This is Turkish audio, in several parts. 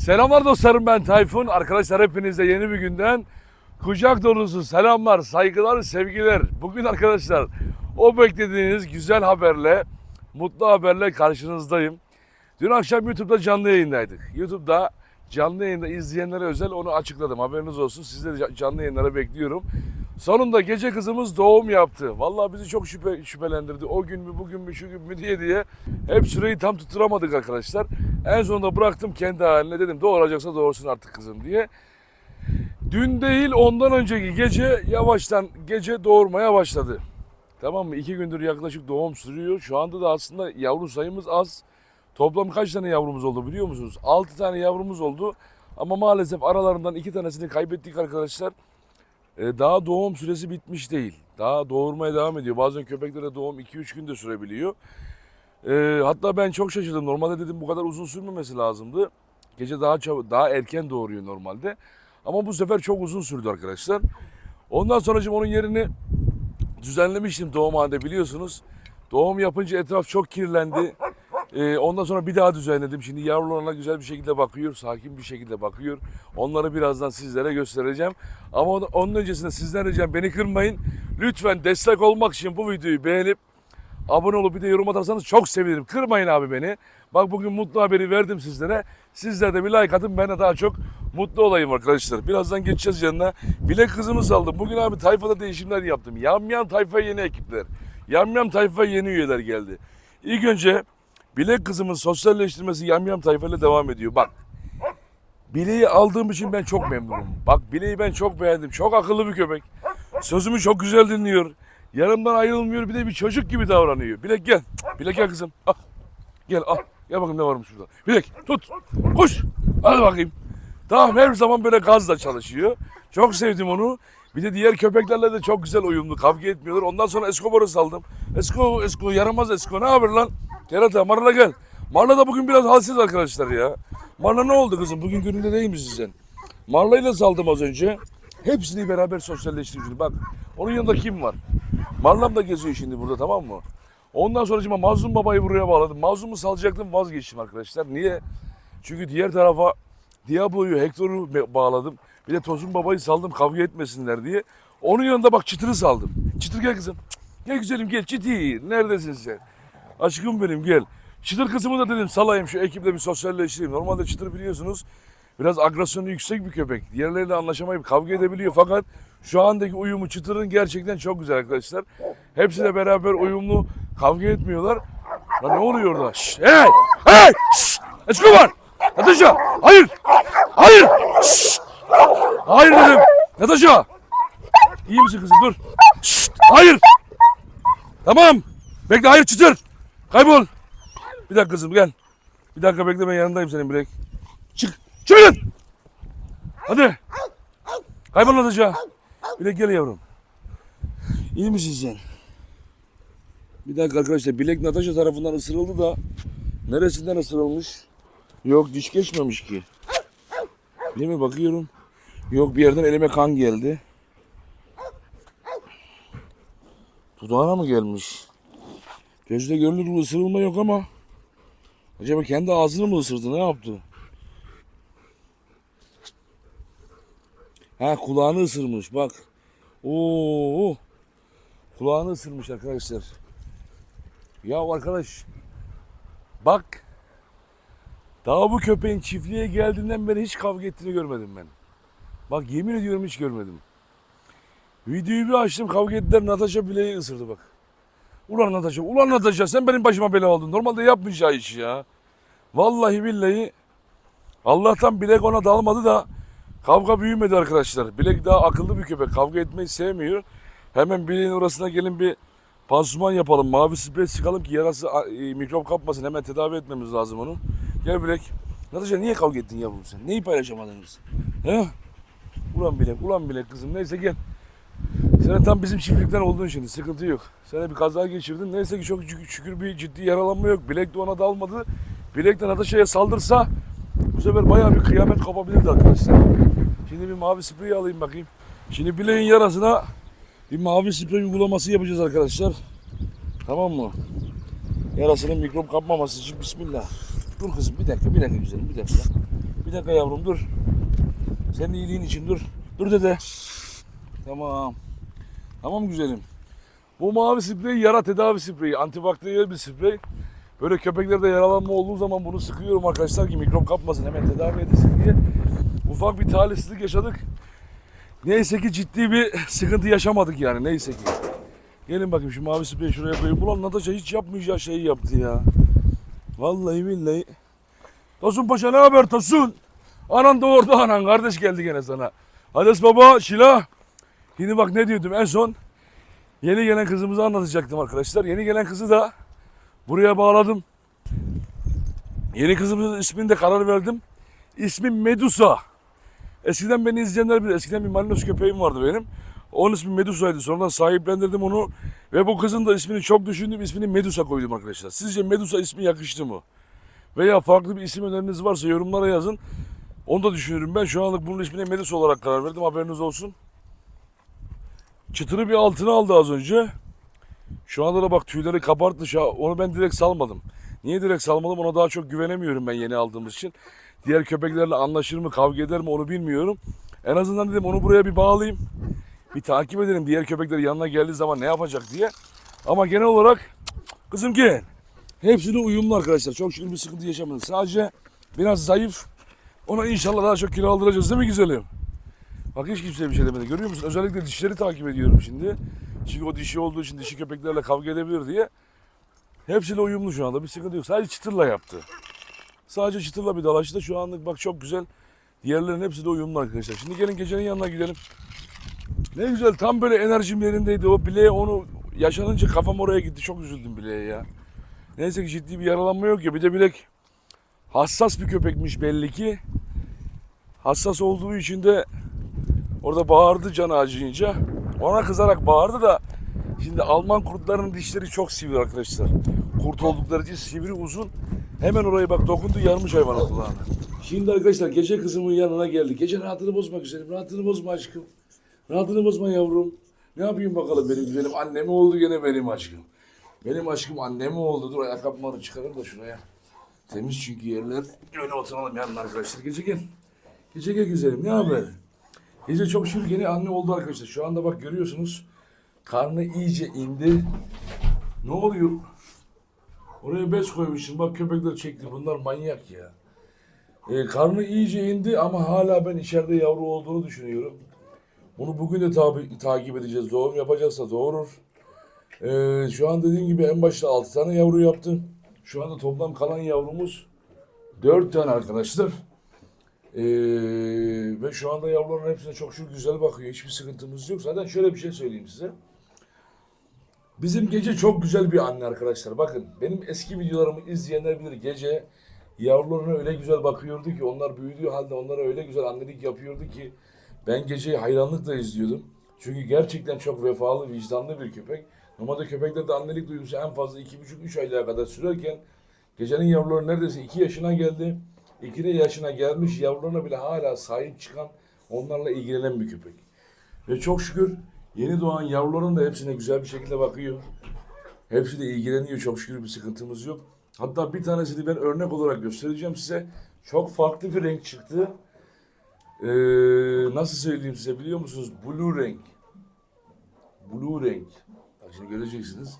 Selamlar dostlarım ben Tayfun. Arkadaşlar hepinize yeni bir günden kucak dolusu selamlar, saygılar, sevgiler. Bugün arkadaşlar o beklediğiniz güzel haberle, mutlu haberle karşınızdayım. Dün akşam YouTube'da canlı yayındaydık. YouTube'da canlı yayında izleyenlere özel onu açıkladım. Haberiniz olsun. Sizleri canlı yayınlara bekliyorum. Sonunda gece kızımız doğum yaptı. Vallahi bizi çok şüphe, şüphelendirdi. O gün mü, bugün mü, şu gün mü diye diye. Hep süreyi tam tutturamadık arkadaşlar. En sonunda bıraktım kendi haline dedim doğuracaksa doğursun artık kızım diye. Dün değil ondan önceki gece yavaştan gece doğurmaya başladı. Tamam mı? İki gündür yaklaşık doğum sürüyor. Şu anda da aslında yavru sayımız az. Toplam kaç tane yavrumuz oldu biliyor musunuz? 6 tane yavrumuz oldu. Ama maalesef aralarından iki tanesini kaybettik arkadaşlar. Ee, daha doğum süresi bitmiş değil. Daha doğurmaya devam ediyor. Bazen köpeklere doğum 2-3 günde sürebiliyor. Ee, hatta ben çok şaşırdım. Normalde dedim bu kadar uzun sürmemesi lazımdı. Gece daha çabuk, daha erken doğuruyor normalde. Ama bu sefer çok uzun sürdü arkadaşlar. Ondan sonra onun yerini düzenlemiştim doğum halinde biliyorsunuz. Doğum yapınca etraf çok kirlendi. Ee, ondan sonra bir daha düzenledim. Şimdi yavrularına güzel bir şekilde bakıyor, sakin bir şekilde bakıyor. Onları birazdan sizlere göstereceğim. Ama onun- öncesinde sizden ricam beni kırmayın. Lütfen destek olmak için bu videoyu beğenip abone olup bir de yorum atarsanız çok sevinirim. Kırmayın abi beni. Bak bugün mutlu haberi verdim sizlere. Sizler de bir like atın ben de daha çok mutlu olayım arkadaşlar. Birazdan geçeceğiz yanına. Bilek kızımı saldım. Bugün abi tayfada değişimler yaptım. Yam yam tayfa yeni ekipler. Yam yam tayfa yeni üyeler geldi. İlk önce bilek kızımın sosyalleştirmesi yam yam tayfa ile devam ediyor. Bak Bileği aldığım için ben çok memnunum. Bak bileği ben çok beğendim. Çok akıllı bir köpek. Sözümü çok güzel dinliyor. Yanımdan ayrılmıyor bir de bir çocuk gibi davranıyor. Bilek gel. Bilek gel kızım. Al. Gel al. Gel bakayım ne varmış burada. Bilek tut. Koş. Hadi bakayım. Tamam her zaman böyle gazla çalışıyor. Çok sevdim onu. Bir de diğer köpeklerle de çok güzel uyumlu. Kavga etmiyorlar. Ondan sonra Escobar'ı saldım. Esko, Esko yaramaz Esko. Ne haber lan? Kerata Marla gel. Marla da bugün biraz halsiz arkadaşlar ya. Marla ne oldu kızım? Bugün gününde değil misin sen? Marla'yla saldım az önce. Hepsini beraber sosyalleştirdim şimdi. Bak onun yanında kim var? Marlam da geziyor şimdi burada tamam mı? Ondan sonra Mazlum Baba'yı buraya bağladım. Mazlum'u salacaktım vazgeçtim arkadaşlar. Niye? Çünkü diğer tarafa Diablo'yu, Hector'u bağladım. Bir de Tosun Baba'yı saldım kavga etmesinler diye. Onun yanında bak Çıtır'ı saldım. Çıtır gel kızım. Gel güzelim gel Çıtır. Neredesin sen? Aşkım benim gel. Çıtır kızımı da dedim salayım şu ekiple bir sosyalleştireyim. Normalde Çıtır biliyorsunuz biraz agresyonu yüksek bir köpek. Diğerleriyle anlaşamayıp kavga edebiliyor fakat şu andaki uyumu Çıtır'ın gerçekten çok güzel arkadaşlar. Hepsi de beraber uyumlu kavga etmiyorlar. Lan ne oluyor orada? Şşş, hey! Hey! Şşş! Esko var! Natasha! Hayır! Hayır! Şşş! Hayır dedim! Natasha! İyi misin kızım? Dur! Şşt! Hayır! Tamam! Bekle hayır çıtır! Kaybol! Bir dakika kızım gel. Bir dakika bekle ben yanındayım senin Bilek. Çık! Çıkın! Hadi! Kaybol Natasha! Bilek gel yavrum. İyi misin sen? Bir dakika arkadaşlar Bilek Natasha tarafından ısırıldı da neresinden ısırılmış? Yok diş geçmemiş ki. Değil mi bakıyorum. Yok bir yerden elime kan geldi. Dudağına mı gelmiş? Gözde görünür bir ısırılma yok ama acaba kendi ağzını mı ısırdı ne yaptı? Ha kulağını ısırmış bak. Oo. Kulağını ısırmış arkadaşlar. Ya arkadaş bak daha bu köpeğin çiftliğe geldiğinden beri hiç kavga ettiğini görmedim ben. Bak yemin ediyorum hiç görmedim. Videoyu bir açtım kavga ettiler Natasha bileği ısırdı bak. Ulan Natasha, ulan Natasha sen benim başıma bela oldun. Normalde yapmayacağı iş ya. Vallahi billahi Allah'tan bilek ona dalmadı da kavga büyümedi arkadaşlar. Bilek daha akıllı bir köpek. Kavga etmeyi sevmiyor. Hemen bileğin orasına gelin bir pansuman yapalım. Mavi sprey sıkalım ki yarası e, mikrop kapmasın. Hemen tedavi etmemiz lazım onu. Gel Bilek. Natasha niye kavga ettin yavrum sen? Neyi paylaşamadınız? He? Ulan Bilek, ulan Bilek kızım. Neyse gel. Sen tam bizim çiftlikten oldun şimdi. Sıkıntı yok. Sen bir kaza geçirdin. Neyse ki çok şükür- bir ciddi yaralanma yok. Bilek de ona dalmadı. Bilek de Natasha'ya saldırsa bu sefer bayağı bir kıyamet kopabilirdi arkadaşlar. Şimdi bir mavi sprey alayım bakayım. Şimdi bileğin yarasına bir mavi sprey uygulaması yapacağız arkadaşlar. Tamam mı? Yarasının mikrop kapmaması için bismillah. Dur kızım bir dakika bir dakika güzelim bir dakika. Bir dakika yavrum dur. Senin iyiliğin için dur. Dur dede. Tamam. Tamam güzelim. Bu mavi sprey yara tedavi spreyi. Antibakteriyel bir sprey. Böyle köpeklerde yaralanma olduğu zaman bunu sıkıyorum arkadaşlar ki mikrop kapmasın hemen tedavi edilsin diye. Ufak bir talihsizlik yaşadık. Neyse ki ciddi bir sıkıntı yaşamadık yani neyse ki. Gelin bakayım şu mavi spreyi şuraya koyayım. Ulan Natasha hiç yapmayacağı şeyi yaptı ya. Vallahi billahi. Tosun Paşa ne haber Tosun? Anan da orada anan kardeş geldi gene sana. Hades baba Şila. Şimdi bak ne diyordum en son. Yeni gelen kızımızı anlatacaktım arkadaşlar. Yeni gelen kızı da buraya bağladım. Yeni kızımızın ismini de karar verdim. İsmi Medusa. Eskiden beni izleyenler bilir. Eskiden bir Malinos köpeğim vardı benim. Onun ismi Medusa'ydı. Sonradan sahiplendirdim onu. Ve bu kızın da ismini çok düşündüm. İsmini Medusa koydum arkadaşlar. Sizce Medusa ismi yakıştı mı? Veya farklı bir isim öneriniz varsa yorumlara yazın. Onu da düşünürüm ben. Şu anlık bunun ismine Medusa olarak karar verdim. Haberiniz olsun. Çıtırı bir altına aldı az önce. Şu anda da bak tüyleri an- Onu ben direkt salmadım. Niye direkt salmadım? Ona daha çok güvenemiyorum ben yeni aldığımız için. Diğer köpeklerle anlaşır mı, kavga eder mi onu bilmiyorum. En azından dedim onu buraya bir bağlayayım. Bir takip edelim diğer köpekler yanına geldiği zaman ne yapacak diye. Ama genel olarak kızım ki hepsine uyumlu arkadaşlar. Çok şükür bir sıkıntı yaşamadık. Sadece biraz zayıf. Ona inşallah daha çok kilo aldıracağız değil mi güzelim? Bak hiç kimseye bir şey demedi. Görüyor musun? Özellikle dişleri takip ediyorum şimdi. Çünkü o dişi olduğu için dişi köpeklerle kavga edebilir diye. Hepsiyle uyumlu şu anda. Bir sıkıntı yok. Sadece çıtırla yaptı. Sadece çıtırla bir dalaştı. Şu anlık bak çok güzel. Diğerlerin hepsi de uyumlu arkadaşlar. Şimdi gelin gecenin yanına gidelim. Ne güzel tam böyle enerjim yerindeydi. O bileğe onu yaşanınca kafam oraya gitti. Çok üzüldüm bileğe ya. Neyse ki ciddi bir yaralanma yok ya. Bir de bilek hassas bir köpekmiş belli ki. Hassas olduğu için de orada bağırdı can acıyınca. Ona kızarak bağırdı da şimdi Alman kurtlarının dişleri çok sivri arkadaşlar. Kurt oldukları için sivri uzun. Hemen oraya bak dokundu yarmış hayvanın kulağına. Şimdi arkadaşlar gece kızımın yanına geldik. Gece rahatını bozmak üzere. Rahatını bozma aşkım. Rahatını bozma yavrum. Ne yapayım bakalım benim güzelim. Anne mi oldu gene benim aşkım. Benim aşkım anne mi oldu? Dur ayakkabıları çıkarım da şuraya. Temiz çünkü yerler. Öyle oturalım yanına arkadaşlar. Gece gel. Gece gel güzelim. Ne haber? Gece çok şükür yeni anne oldu arkadaşlar. Şu anda bak görüyorsunuz. Karnı iyice indi. Ne oluyor? Oraya bez koymuşsun. Bak köpekler çekti. Bunlar manyak ya. Ee, karnı iyice indi ama hala ben içeride yavru olduğunu düşünüyorum. Bunu bugün de tabi, takip edeceğiz. Doğum yapacaksa doğurur. Ee, şu an dediğim gibi en başta 6 tane yavru yaptım. Şu anda toplam kalan yavrumuz 4 tane arkadaşlar. Ee, ve şu anda yavruların hepsine çok şükür güzel bakıyor. Hiçbir sıkıntımız yok. Zaten şöyle bir şey söyleyeyim size. Bizim gece çok güzel bir anne arkadaşlar. Bakın benim eski videolarımı izleyenler bilir. Gece yavrularına öyle güzel bakıyordu ki onlar büyüdüğü halde onlara öyle güzel annelik yapıyordu ki ben geceyi hayranlıkla izliyordum. Çünkü gerçekten çok vefalı, vicdanlı bir köpek. Normalde köpeklerde annelik duygusu en fazla 2,5-3 aylığa kadar sürerken gecenin yavruları neredeyse 2 yaşına geldi. 2 yaşına gelmiş yavrularına bile hala sahip çıkan, onlarla ilgilenen bir köpek. Ve çok şükür yeni doğan yavruların da hepsine güzel bir şekilde bakıyor. Hepsi de ilgileniyor. Çok şükür bir sıkıntımız yok. Hatta bir tanesini ben örnek olarak göstereceğim size. Çok farklı bir renk çıktı. Ee, nasıl söyleyeyim size biliyor musunuz? Blue renk. Blue renk. Bak şimdi göreceksiniz.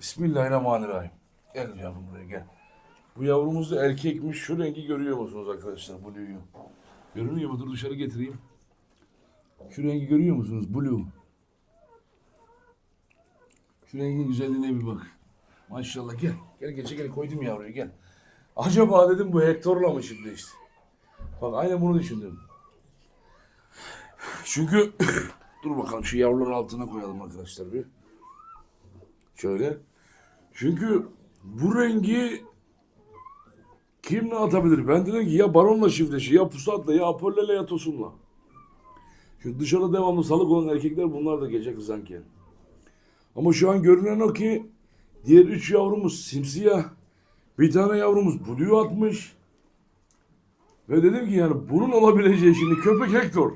Bismillahirrahmanirrahim. Gel yavrum buraya gel. Bu yavrumuz da erkekmiş. Şu rengi görüyor musunuz arkadaşlar? Blue'yu. Görünüyor mu? Dur dışarı getireyim. Şu rengi görüyor musunuz? Blue. Şu rengin güzelliğine bir bak. Maşallah gel. Gel gece gel koydum yavruyu gel. Acaba dedim bu Hector'la mı şimdi işte? Bak aynen bunu düşündüm. Çünkü dur bakalım şu yavruları altına koyalım arkadaşlar bir. Şöyle. Çünkü bu rengi kim ne atabilir? Ben dedim ki ya baronla çiftleşi, ya pusatla, ya apollo'yla ya tosunla. Çünkü dışarıda devamlı salık olan erkekler bunlar da gece kızanken. Ama şu an görünen o ki diğer üç yavrumuz simsiyah. Bir tane yavrumuz blue atmış. Ve dedim ki yani bunun olabileceği şimdi köpek Hector.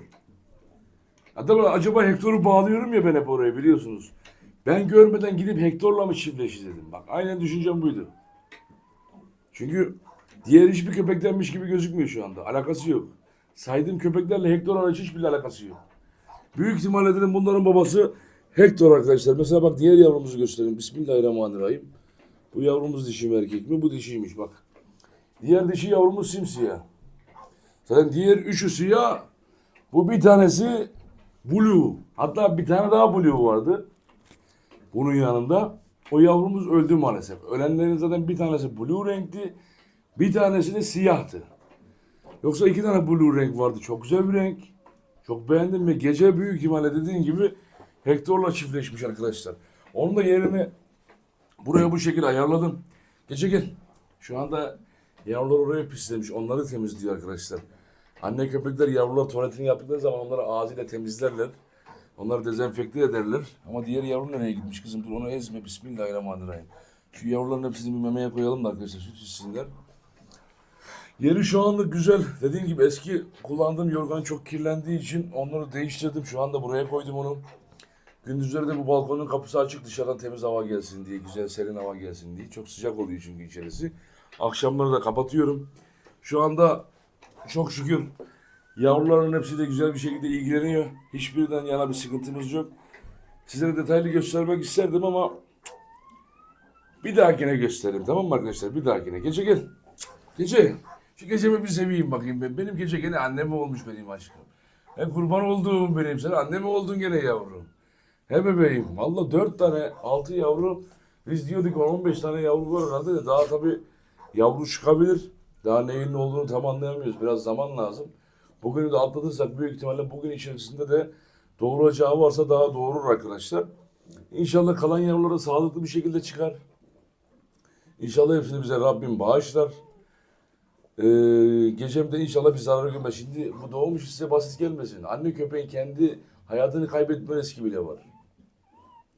Hatta acaba Hector'u bağlıyorum ya ben hep oraya biliyorsunuz. Ben görmeden gidip Hector'la mı çiftleşir dedim. Bak aynen düşüncem buydu. Çünkü Diğer hiçbir köpektenmiş gibi gözükmüyor şu anda. Alakası yok. Saydığım köpeklerle Hector hariç hiçbir alakası yok. Büyük ihtimalle dedim bunların babası Hector arkadaşlar. Mesela bak diğer yavrumuzu göstereyim. Bismillahirrahmanirrahim. Bu yavrumuz dişi mi erkek mi? Bu dişiymiş bak. Diğer dişi yavrumuz simsiyah. Zaten diğer üçü siyah. Bu bir tanesi blue. Hatta bir tane daha blue vardı. Bunun yanında. O yavrumuz öldü maalesef. Ölenlerin zaten bir tanesi blue renkti. Bir tanesi de siyahtı. Yoksa iki tane blue renk vardı. Çok güzel bir renk. Çok beğendim ve gece büyük ihtimalle dediğin gibi Hector'la çiftleşmiş arkadaşlar. Onun da yerini buraya bu şekilde ayarladım. Gece gel. Şu anda yavrular oraya pislemiş. Onları temizliyor arkadaşlar. Anne köpekler yavrular tuvaletini yaptıkları zaman onları ağzıyla temizlerler. Onları dezenfekte ederler. Ama diğer yavru nereye gitmiş kızım? Dur onu ezme. Bismillahirrahmanirrahim. Şu yavruların hepsini bir memeye koyalım da arkadaşlar süt içsinler. Yeri şu anlık güzel. Dediğim gibi eski kullandığım yorgan çok kirlendiği için onları değiştirdim. Şu anda buraya koydum onu. Gündüzleri de bu balkonun kapısı açık dışarıdan temiz hava gelsin diye, güzel serin hava gelsin diye. Çok sıcak oluyor çünkü içerisi. Akşamları da kapatıyorum. Şu anda çok şükür yavruların hepsi de güzel bir şekilde ilgileniyor. Hiçbirinden yana bir sıkıntımız yok. Sizlere detaylı göstermek isterdim ama bir dahakine gösteririm tamam mı arkadaşlar? Bir dahakine. Gece gel. Gece. Şu gecemi bir seveyim bakayım ben. Benim gece gene annem olmuş benim aşkım. He kurban olduğum benim. Sen annem oldun gene yavrum. He bebeğim. Valla dört tane, altı yavru. Biz diyorduk 15 tane yavru var herhalde de daha tabii yavru çıkabilir. Daha neyin ne olduğunu tam anlayamıyoruz. Biraz zaman lazım. Bugünü de atlatırsak büyük ihtimalle bugün içerisinde de doğuracağı varsa daha doğurur arkadaşlar. İnşallah kalan yavruları sağlıklı bir şekilde çıkar. İnşallah hepsini bize Rabbim bağışlar. Ee, gecemde inşallah bir zarar görmez. Şimdi bu doğmuş size basit gelmesin. Anne köpeğin kendi hayatını kaybetme riski bile var.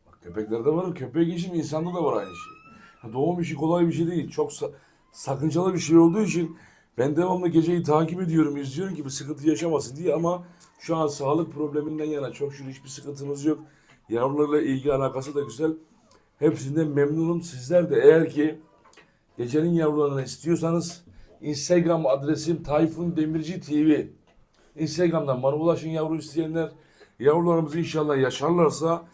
Bak, köpeklerde var, köpeğin için insanda da var aynı şey. Doğum işi kolay bir şey değil. Çok sa- sakıncalı bir şey olduğu için ben devamlı geceyi takip ediyorum, izliyorum ki bir sıkıntı yaşamasın diye ama şu an sağlık probleminden yana çok şükür hiçbir sıkıntımız yok. Yavrularla ilgi alakası da güzel. Hepsinden memnunum. Sizler de eğer ki gecenin yavrularını istiyorsanız Instagram adresim Tayfun Demirci TV. Instagram'dan bana ulaşın yavru isteyenler. Yavrularımız inşallah yaşarlarsa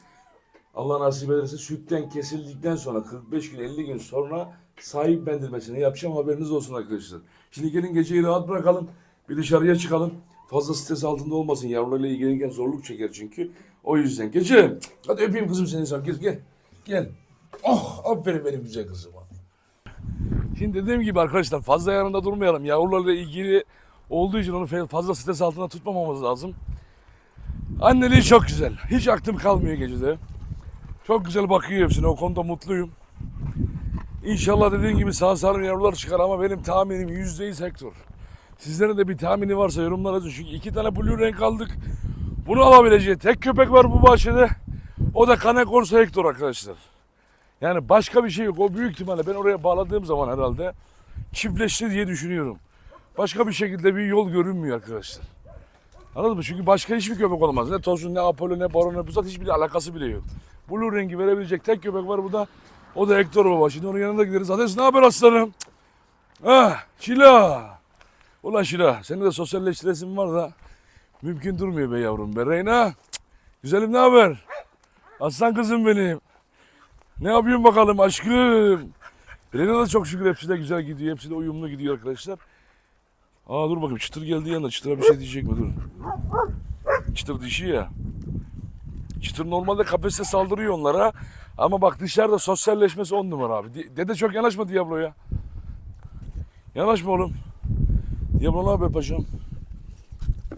Allah nasip ederse sütten kesildikten sonra 45 gün 50 gün sonra sahiplendirmesini yapacağım haberiniz olsun arkadaşlar. Şimdi gelin geceyi rahat bırakalım. Bir dışarıya çıkalım. Fazla stres altında olmasın. Yavrularla ilgilenirken zorluk çeker çünkü. O yüzden. Gece. Hadi öpeyim kızım seni sen. Gel gel. Gel. Oh aferin benim güzel kızıma. Şimdi dediğim gibi arkadaşlar fazla yanında durmayalım. Yavrularla ilgili olduğu için onu fazla stres altında tutmamamız lazım. Anneliği çok güzel. Hiç aklım kalmıyor gecede. Çok güzel bakıyor hepsine. O konuda mutluyum. İnşallah dediğim gibi sağ salim yavrular çıkar ama benim tahminim %100 Hector. Sizlerin de bir tahmini varsa yorumlara yazın. Çünkü iki tane blue renk aldık. Bunu alabileceği tek köpek var bu bahçede. O da Cane Corso Hector arkadaşlar. Yani başka bir şey yok. O büyük ihtimalle ben oraya bağladığım zaman herhalde çiftleşti diye düşünüyorum. Başka bir şekilde bir yol görünmüyor arkadaşlar. Anladın mı? Çünkü başka hiçbir köpek olmaz. Ne Tosun, ne Apollo, ne Baron, ne Pusat hiçbir alakası bile yok. Blue rengi verebilecek tek köpek var bu da. O da Hector baba. Şimdi onun yanına gideriz. Hades ne haber aslanım? Ah Şila. Ulan Şila senin de sosyalleştiresin var da mümkün durmuyor be yavrum be. Reyna. Güzelim ne haber? Aslan kızım benim. Ne yapıyorsun bakalım aşkım? Reyna da çok şükür hepsi de güzel gidiyor. Hepsi de uyumlu gidiyor arkadaşlar. Aa dur bakayım çıtır geldi yanına. Çıtıra bir şey diyecek mi? Dur. Çıtır dişi ya. Çıtır normalde kafeste saldırıyor onlara. Ama bak dışarıda sosyalleşmesi on numara abi. Dede çok yanaşma Diablo'ya. Yanaşma oğlum. Diablo ne haber paşam?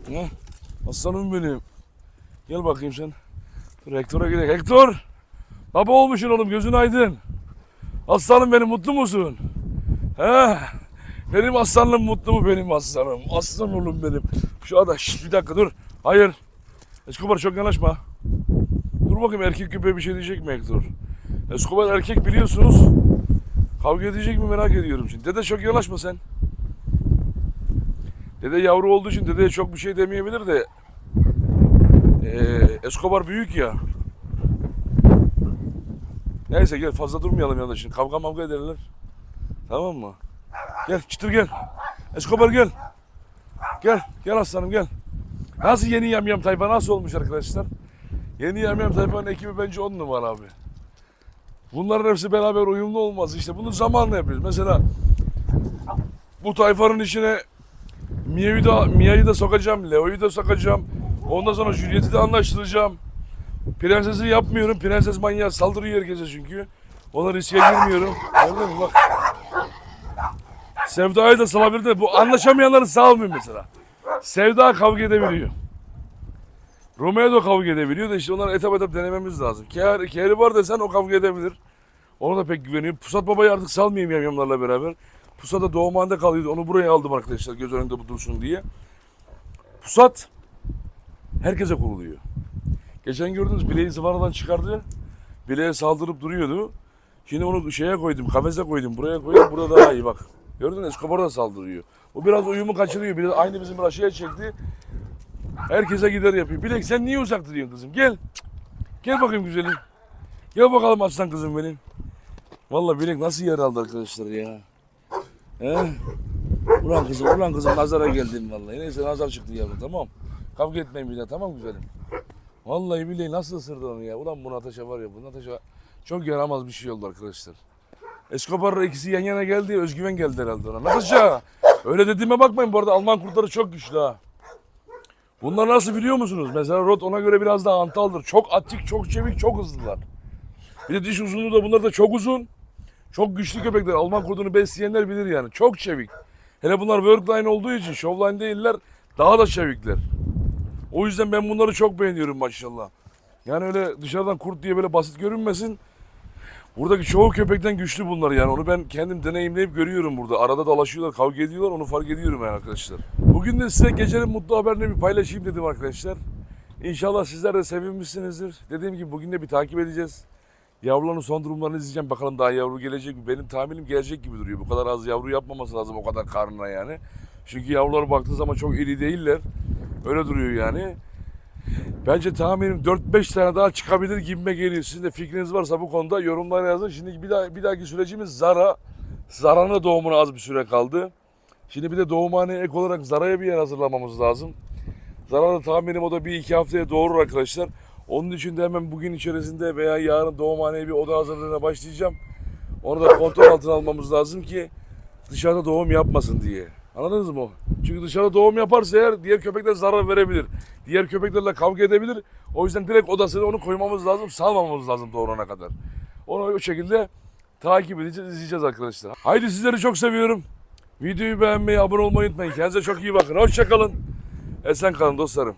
Heh, aslanım benim. Gel bakayım sen. Dur Hector'a gidelim. Hector! Baba olmuşsun oğlum gözün aydın. Aslanım benim mutlu musun? He? Benim aslanım mutlu mu benim aslanım? Aslan oğlum benim. Şu anda şşt, bir dakika dur. Hayır. Escobar çok yanaşma. Dur bakayım erkek köpeğe bir şey diyecek mi Hector? Escobar erkek biliyorsunuz. Kavga edecek mi merak ediyorum şimdi. Dede çok yanaşma sen. Dede yavru olduğu için dedeye çok bir şey demeyebilir de. Ee, Escobar büyük ya. Neyse gel fazla durmayalım yanında şimdi. Kavga mavga ederler. Tamam mı? Gel çıtır gel. Escobar gel. Gel. Gel aslanım gel. Nasıl yeni yamyam tayfa nasıl olmuş arkadaşlar? Yeni yamyam tayfanın ekibi bence on numara abi. Bunların hepsi beraber uyumlu olmaz. İşte bunu zamanla yapıyoruz. Mesela bu tayfanın içine Mia'yı da, Mia'yı da sokacağım, Leo'yu da sokacağım. Ondan sonra Juliet'i de anlaştıracağım. Prensesi yapmıyorum. Prenses manyağı saldırıyor herkese çünkü. Ona riske girmiyorum. Gördün mü bak. Sevda'yı da salabilir de bu anlaşamayanları salmıyor mesela. Sevda kavga edebiliyor. Romeo da kavga edebiliyor da işte onları etap etap denememiz lazım. Kehri, Kehri var desen o kavga edebilir. Ona da pek güveniyorum. Pusat Baba'yı artık salmayayım yamyamlarla beraber. Pusat da doğumhanede kalıyordu. Onu buraya aldım arkadaşlar göz önünde bu dursun diye. Pusat herkese kuruluyor. Geçen gördünüz bileği zıvanadan çıkardı. Bileğe saldırıp duruyordu. Şimdi onu şeye koydum, kafese koydum. Buraya koydum, burada daha iyi bak. Gördün mü? Escobar da saldırıyor. O biraz uyumu kaçırıyor. Biraz aynı bizim Raşi'ye çekti. Herkese gider yapıyor. Bilek sen niye uzak duruyorsun kızım? Gel. Gel bakayım güzelim. Gel bakalım aslan kızım benim. Vallahi Bilek nasıl yer aldı arkadaşlar ya. He? Ulan kızım, ulan kızım nazara geldim vallahi. Neyse nazar çıktı yavrum tamam. Kavga etmeyin bir daha tamam güzelim. Vallahi billahi nasıl ısırdı onu ya. Ulan bu Natasha var ya bu Natasha çok yaramaz bir şey oldu arkadaşlar. Escobar'la ikisi yan yana geldi özgüven geldi herhalde ona. Natasha öyle dediğime bakmayın bu arada Alman kurtları çok güçlü ha. Bunlar nasıl biliyor musunuz? Mesela Rot ona göre biraz daha antaldır. Çok atik, çok çevik, çok hızlılar. Bir de diş uzunluğu da bunlar da çok uzun. Çok güçlü köpekler. Alman kurdunu besleyenler bilir yani. Çok çevik. Hele bunlar workline olduğu için showline değiller. Daha da çevikler. O yüzden ben bunları çok beğeniyorum maşallah. Yani öyle dışarıdan kurt diye böyle basit görünmesin. Buradaki çoğu köpekten güçlü bunlar yani. Onu ben kendim deneyimleyip görüyorum burada. Arada dalaşıyorlar, kavga ediyorlar. Onu fark ediyorum yani arkadaşlar. Bugün de size gecenin mutlu haberini bir paylaşayım dedim arkadaşlar. İnşallah sizler de sevinmişsinizdir. Dediğim gibi bugün de bir takip edeceğiz. Yavruların son durumlarını izleyeceğim. Bakalım daha yavru gelecek mi? Benim tahminim gelecek gibi duruyor. Bu kadar az yavru yapmaması lazım o kadar karnına yani. Çünkü yavrulara baktığı zaman çok iri değiller. Öyle duruyor yani. Bence tahminim 4-5 tane daha çıkabilir gibime geliyor. Sizin de fikriniz varsa bu konuda yorumlara yazın. Şimdi bir, daha, bir dahaki sürecimiz Zara. Zara'nın doğumuna az bir süre kaldı. Şimdi bir de doğumhaneye ek olarak Zara'ya bir yer hazırlamamız lazım. Zara da tahminim o da bir iki haftaya doğurur arkadaşlar. Onun için de hemen bugün içerisinde veya yarın doğumhaneye bir oda hazırlığına başlayacağım. Onu da kontrol altına almamız lazım ki dışarıda doğum yapmasın diye. Anladınız mı? Çünkü dışarıda doğum yaparsa eğer diğer köpekler zarar verebilir. Diğer köpeklerle kavga edebilir. O yüzden direkt odasına onu koymamız lazım, salmamamız lazım doğurana kadar. Onu o şekilde takip edeceğiz, izleyeceğiz arkadaşlar. Haydi sizleri çok seviyorum. Videoyu beğenmeyi, abone olmayı unutmayın. Kendinize çok iyi bakın. Hoşçakalın. Esen kalın dostlarım.